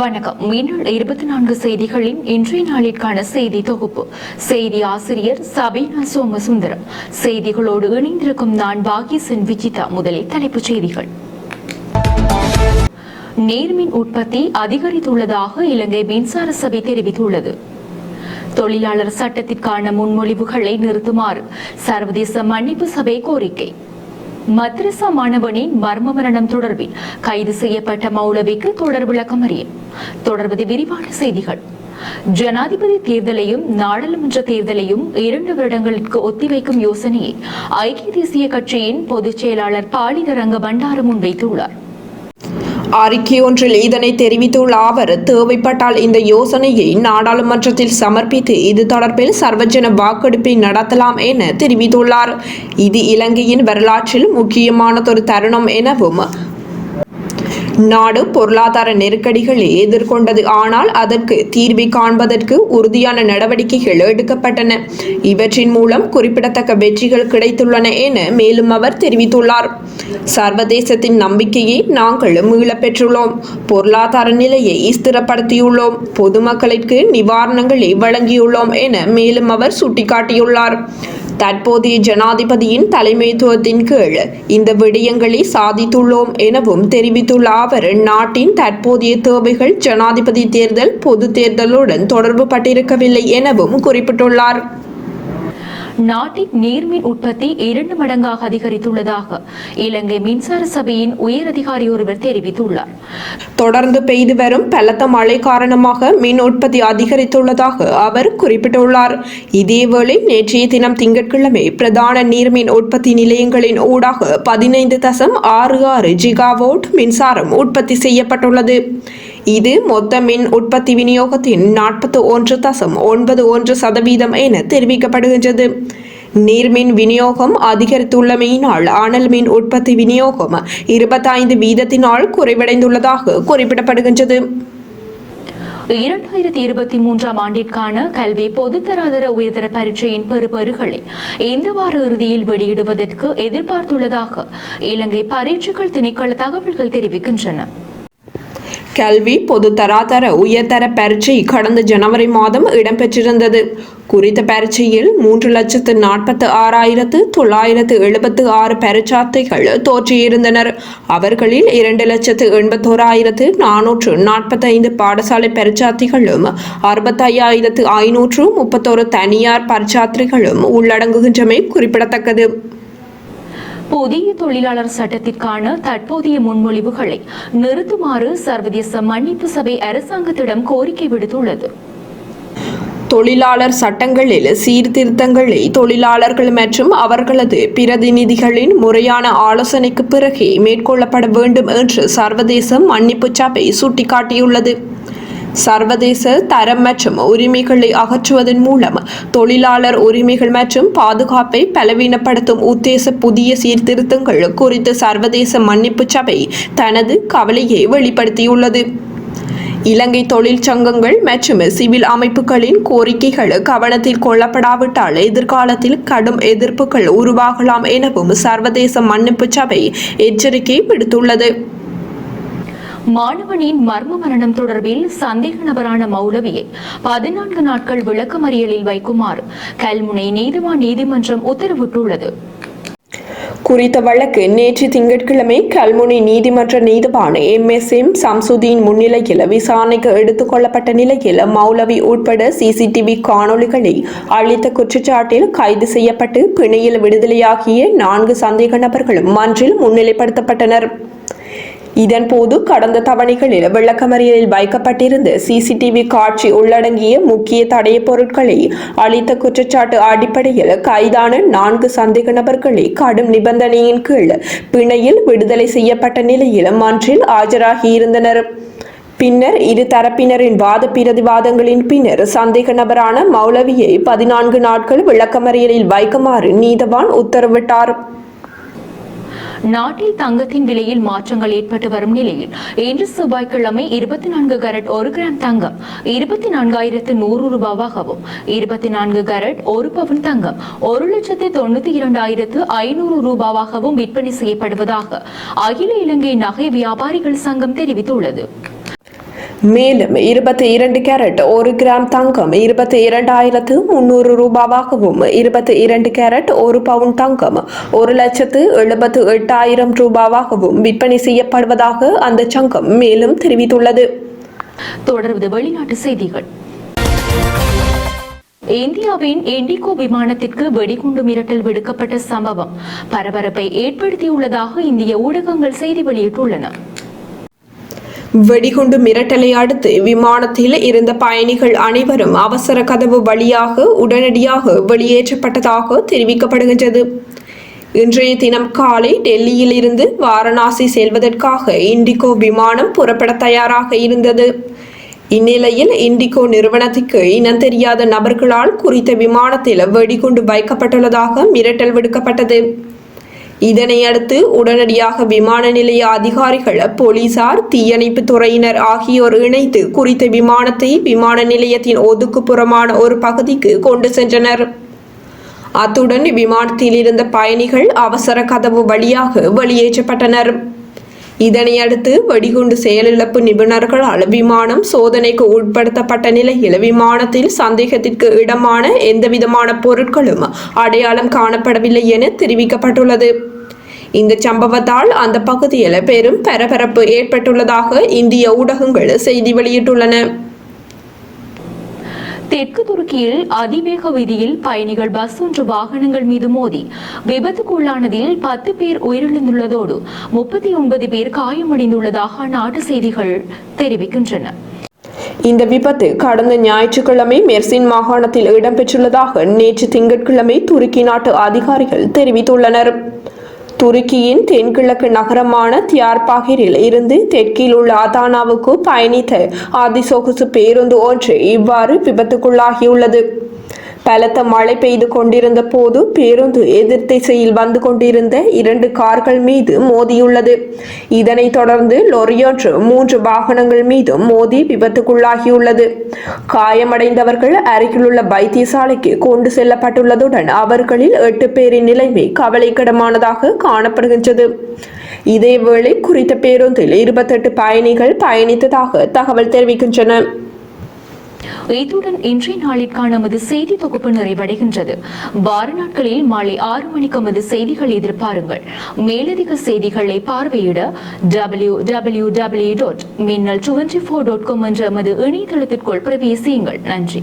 வணக்கம். மீண்டும் இருபத்தி நான்கு செய்திகளின் இன்றைய நாளிற்கான செய்தி தொகுப்பு. செய்தி ஆசிரியர் சபீனா சோமசுந்தரம். செய்திகளோடு இணைந்திருக்கும் நான் பாகிசன் விஜிதா. முதலில் தலைப்புச் செய்திகள். நீர்மின் உற்பத்தி அதிகரித்துள்ளதாக இலங்கை மின்சார சபை தெரிவித்துள்ளது. தொழிலாளர் சட்டத்திற்கான முன்மொழிவுகளை நிறுத்துமாறு சர்வதேச மன்னிப்பு சபை கோரிக்கை. மத்ரசா மாணவனின் மர்ம மரணம் தொடர்பில் கைது செய்யப்பட்ட மௌலவிக்கு தொடர் விளக்கம் அறிய. தொடர்வது விரிவான செய்திகள். ஜனாதிபதி தேர்தலையும் நாடாளுமன்ற தேர்தலையும் இரண்டு வருடங்களுக்கு ஒத்திவைக்கும் யோசனையை ஐக்கிய தேசிய கட்சியின் பொதுச் செயலாளர் பாலிகரங்க பண்டார முன்வைத்துள்ளார் அறிக்கை ஒன்றில் இதனை தெரிவித்துள்ள அவர் தேவைப்பட்டால் இந்த யோசனையை நாடாளுமன்றத்தில் சமர்ப்பித்து இது தொடர்பில் சர்வஜன வாக்கெடுப்பை நடத்தலாம் என தெரிவித்துள்ளார். இது இலங்கையின் வரலாற்றில் முக்கியமானதொரு தருணம் எனவும் நாடு பொருளாதார நெருக்கடிகளை எதிர்கொண்டது. ஆனால் அதற்கு தீர்வை காண்பதற்கு உறுதியான நடவடிக்கைகள் எடுக்கப்பட்டன. இவற்றின் மூலம் குறிப்பிடத்தக்க வெற்றிகள் கிடைத்துள்ளன என மேலும் அவர் தெரிவித்துள்ளார். சர்வதேசத்தின் நம்பிக்கையை நாங்கள் மீளப் பெற்றுள்ளோம். பொருளாதார நிலையை ஸ்திரப்படுத்தியுள்ளோம். பொதுமக்களுக்கு நிவாரணங்களை வழங்கியுள்ளோம் என மேலும் அவர் சுட்டிக்காட்டியுள்ளார். தற்போதைய ஜனாதிபதியின் தலைமைத்துவத்தின் கீழ் இந்த விடயங்களை சாதித்துள்ளோம் எனவும் தெரிவித்துள்ள அவர் நாட்டின் தற்போதைய தேவைகள் ஜனாதிபதி தேர்தல் பொது தேர்தலுடன் தொடர்பு பட்டிருக்கவில்லை எனவும் குறிப்பிட்டுள்ளார். நாட்டின் நீர்மின் உற்பத்தி இரண்டு மடங்காக அதிகரித்துள்ளதாக இலங்கை மின்சார சபையின் உயர் அதிகாரி ஒருவர் தெரிவித்துள்ளார். தொடர்ந்து பெய்து வரும் பலத்த மழை காரணமாக மின் உற்பத்தி அதிகரித்துள்ளதாக அவர் குறிப்பிட்டுள்ளார். இதேவேளை நேற்றைய தினம் திங்கட்கிழமை பிரதான நீர்மின் உற்பத்தி நிலையங்களின் ஊடாக பதினைந்து தசம் ஆறு ஆறு ஜிகாவோட் மின்சாரம் உற்பத்தி செய்யப்பட்டுள்ளது. இது மொத்த மின் உற்பத்தி விநியோகத்தின் நாற்பத்தி ஒன்று தசம் ஒன்பது ஒன்று சதவீதம் என தெரிவிக்கப்படுகின்றது. நீர்மின் விநியோகம் அதிகரித்துள்ளமையினால் அனல் மின் உற்பத்தி விநியோகம் இருபத்தைந்து வீதத்தினால் குறைவடைந்துள்ளதாக குறிப்பிடப்படுகின்றது. இரண்டாயிரத்தி இருபத்தி மூன்றாம் ஆண்டிற்கான கல்வி பொதுத்தராதர உயர்தர பரீட்சையின் பெறுபேறுகளை இந்த வார இறுதியில் வெளியிடுவதற்கு எதிர்பார்த்துள்ளதாக இலங்கை பரீட்சைகள் திணைக்கள தகவல்கள் தெரிவிக்கின்றன. கல்வி பொது தராதர உயர்தர பரீட்சை கடந்த ஜனவரி மாதம் இடம்பெற்றிருந்தது. குறித்த பரீட்சையில் மூன்று லட்சத்து நாற்பத்து ஆறாயிரத்து தொள்ளாயிரத்து எழுபத்து ஆறு பரீட்சார்த்திகள் தோற்றியிருந்தனர். அவர்களில் இரண்டு லட்சத்து எண்பத்தோராயிரத்து நானூற்று நாற்பத்தைந்து பாடசாலை பரீட்சார்த்திகளும் அறுபத்தையாயிரத்து ஐநூற்று முப்பத்தோரு தனியார் பரீட்சார்த்திகளும் உள்ளடங்குகின்றமை குறிப்பிடத்தக்கது. புதிய தொழிலாளர் சட்டத்திற்கான தற்போதைய முன்மொழிவுகளை நிறுத்துமாறு சர்வதேச மன்னிப்பு சபை அரசாங்கத்திடம் கோரிக்கை விடுத்துள்ளது. தொழிலாளர் சட்டங்களில் சீர்திருத்தங்களை தொழிலாளர்கள் மற்றும் அவர்களது பிரதிநிதிகளின் முறையான ஆலோசனைக்கு பிறகே மேற்கொள்ளப்பட வேண்டும் என்று சர்வதேச மன்னிப்பு சபை சுட்டிக்காட்டியுள்ளது. சர்வதேச தரம் மற்றும் உரிமைகளை அகற்றுவதன் மூலம் தொழிலாளர் உரிமைகள் மற்றும் பாதுகாப்பை பலவீனப்படுத்தும் உத்தேச புதிய சீர்திருத்தங்கள் குறித்து சர்வதேச மன்னிப்பு சபை தனது கவலையை வெளிப்படுத்தியுள்ளது. இலங்கை தொழிற்சங்கங்கள் மற்றும் சிவில் அமைப்புகளின் கோரிக்கைகள் கவனத்தில் கொள்ளப்படாவிட்டால் எதிர்காலத்தில் கடும் எதிர்ப்புகள் உருவாகலாம் எனவும் சர்வதேச மன்னிப்பு சபை எச்சரிக்கை விடுத்துள்ளது. மாணவனின் மர்ம மரணம் தொடர்பில் சந்தேக நபரான மௌலவியை பதினான்கு நாட்கள் விளக்கமறியலில் வைக்குமாறு கல்முனை நீதிவான் நீதிமன்றம் உத்தரவிட்டுள்ளது. குறித்த வழக்கு நேற்று திங்கட்கிழமை கல்முனை நீதிமன்ற நீதிபான் எம். எஸ். எம். சம்சுதீன் முன்னிலையில் விசாரணைக்கு எடுத்துக் கொள்ளப்பட்ட நிலையில் மௌலவி உட்பட சிசிடிவி காணொளிகளை அளித்த குற்றச்சாட்டில் கைது செய்யப்பட்டு பிணையில் விடுதலையாகிய நான்கு சந்தேக நபர்களும் மன்றில் முன்னிலைப்படுத்தப்பட்டனர். இதன்போது கடந்த தவணைகளில் விளக்கமறியலில் வைக்கப்பட்டிருந்த சிசிடிவி காட்சி உள்ளடங்கிய முக்கிய தடைய பொருட்களை அளித்த குற்றச்சாட்டு அடிப்படையில் கைதான நான்கு சந்தேக நபர்களை கடும் நிபந்தனையின் கீழ் பிணையில் விடுதலை செய்யப்பட்ட நிலையில் மன்றில் ஆஜராகியிருந்தனர். பின்னர் இரு தரப்பினரின் வாத பிரதிவாதங்களின் பின்னர் சந்தேக நபரான மௌலவியை பதினான்கு நாட்கள் விளக்கமறியலில் வைக்குமாறு நீதவான் உத்தரவிட்டார். நாட்டில் தங்கத்தின் விலையில் மாற்றங்கள் ஏற்பட்டு வரும் நிலையில் இன்று செவ்வாய்க்கிழமை இருபத்தி நான்கு கரட் ஒரு கிராம் தங்கம் இருபத்தி நான்காயிரத்து நூறு ரூபாவாகவும் இருபத்தி நான்கு கரட் ஒரு பவுன் தங்கம் ஒரு லட்சத்து தொண்ணூத்தி இரண்டாயிரத்து ஐநூறு ரூபாவாகவும் விற்பனை செய்யப்படுவதாக அகில இலங்கை நகை வியாபாரிகள் சங்கம் தெரிவித்துள்ளது. மேலும் இருபத்தி இரண்டு கேரட் ஒரு கிராம் தங்கம் இருபத்தி இரண்டாயிரத்து முன்னூறு ரூபாவாகவும் இருபத்தி இரண்டு கேரட் ஒரு பவுன் தங்கம் ஒரு லட்சத்து எழுபத்து எட்டாயிரம் ரூபாவாகவும் விற்பனை செய்யப்படுவதாக அந்த சங்கம் மேலும் தெரிவித்துள்ளது. தொடர்வது வெளிநாட்டு செய்திகள். இந்தியாவின் இண்டிகோ விமானத்திற்கு வெடிகுண்டு மிரட்டல் விடுக்கப்பட்ட சம்பவம் பரபரப்பை ஏற்படுத்தியுள்ளதாக இந்திய ஊடகங்கள் செய்தி வெளியிட்டுள்ளன. வெடிகுண்டு மிரட்டலை அடுத்து விமானத்தில் இருந்த பயணிகள் அனைவரும் அவசர கதவு வழியாக உடனடியாக வெளியேற்றப்பட்டதாக தெரிவிக்கப்படுகின்றது. இன்றைய தினம் காலை டெல்லியில் இருந்து வாரணாசி செல்வதற்காக இண்டிகோ விமானம் புறப்பட தயாராக இருந்தது. இந்நிலையில் இண்டிகோ நிறுவனத்துக்கு இனம் தெரியாத நபர்களால் குறித்த விமானத்தில் வெடிகுண்டு வைக்கப்பட்டுள்ளதாக மிரட்டல் விடுக்கப்பட்டது. இதனை அடுத்து உடனடியாக விமான நிலைய அதிகாரிகள் போலீசார் தீயணைப்பு துறையினர் ஆகியோர் இணைத்து குறித்த விமானத்தை விமான நிலையத்தின் ஒதுக்குப்புறமான ஒரு பகுதிக்கு கொண்டு சென்றனர். அத்துடன் விமானத்தில் இருந்த பயணிகள் அவசர கதவு வழியாக வெளியேற்றப்பட்டனர். இதனையடுத்து வெடிகுண்டு செயலிழப்பு நிபுணர்களால் விமானம் சோதனைக்கு உட்படுத்தப்பட்ட நிலையில் விமானத்தில் சந்தேகத்திற்கு இடமான எந்தவிதமான பொருட்களும் அடையாளம் காணப்படவில்லை என தெரிவிக்கப்பட்டுள்ளது. இந்த சம்பவத்தால் அந்த பகுதியில் பெரும் பரபரப்பு ஏற்பட்டுள்ளதாக இந்திய ஊடகங்கள் செய்தி வெளியிட்டுள்ளன. தெற்கு துருக்கியில் அதிவேக வீதியில் பயணிகள் பஸ் ஒன்று வாகனங்கள் மீது மோதி விபத்துக்குள்ளானதில் பத்து பேர் உயிரிழந்துள்ளதோடு முப்பத்தி ஒன்பது பேர் காயமடைந்துள்ளதாக அந்நாட்டு செய்திகள் தெரிவிக்கின்றன. இந்த விபத்து கடந்த ஞாயிற்றுக்கிழமை மெர்சின் மாகாணத்தில் இடம்பெற்றுள்ளதாக நேற்று திங்கட்கிழமை துருக்கி நாட்டு அதிகாரிகள் தெரிவித்துள்ளனர். துருக்கியின் தென்கிழக்கு நகரமான தியார்பாகிரில் இருந்து தெற்கில் உள்ள அதானாவுக்கு பயணித்த அதிசொகுசு பேருந்து ஒன்று இவ்வாறு விபத்துக்குள்ளாகியுள்ளது. பலத்த மழை பெய்து கொண்டிருந்த போது பேருந்து எதிர் திசையில் வந்து கொண்டிருந்த இரண்டு கார்கள் மீது மோதியுள்ளது. இதனைத் தொடர்ந்து லொரியொன்று மூன்று வாகனங்கள் மீதும் மோதி விபத்துக்குள்ளாகியுள்ளது. காயமடைந்தவர்கள் அருகிலுள்ள வைத்தியசாலைக்கு கொண்டு செல்லப்பட்டுள்ளதுடன் அவர்களில் எட்டு பேரின் நிலைமை கவலைக்கிடமானதாக காணப்படுகின்றது. இதேவேளை குறித்த பேருந்தில் இருபத்தெட்டு பயணிகள் பயணித்ததாக தகவல் தெரிவிக்கின்றன. இத்துடன் இன்றைய நாளிற்கான நமது செய்தி தொகுப்பு நிறைவடைகின்றது. வார நாட்களில் மாலை ஆறு மணிக்கு நமது செய்திகள் எதிர்பாருங்கள். மேலதிக செய்திகளை பார்வையிட W W W dot Minnal twenty four dot com என்ற நமது இணையதளத்திற்குள் பிரவேசியுங்கள். நன்றி.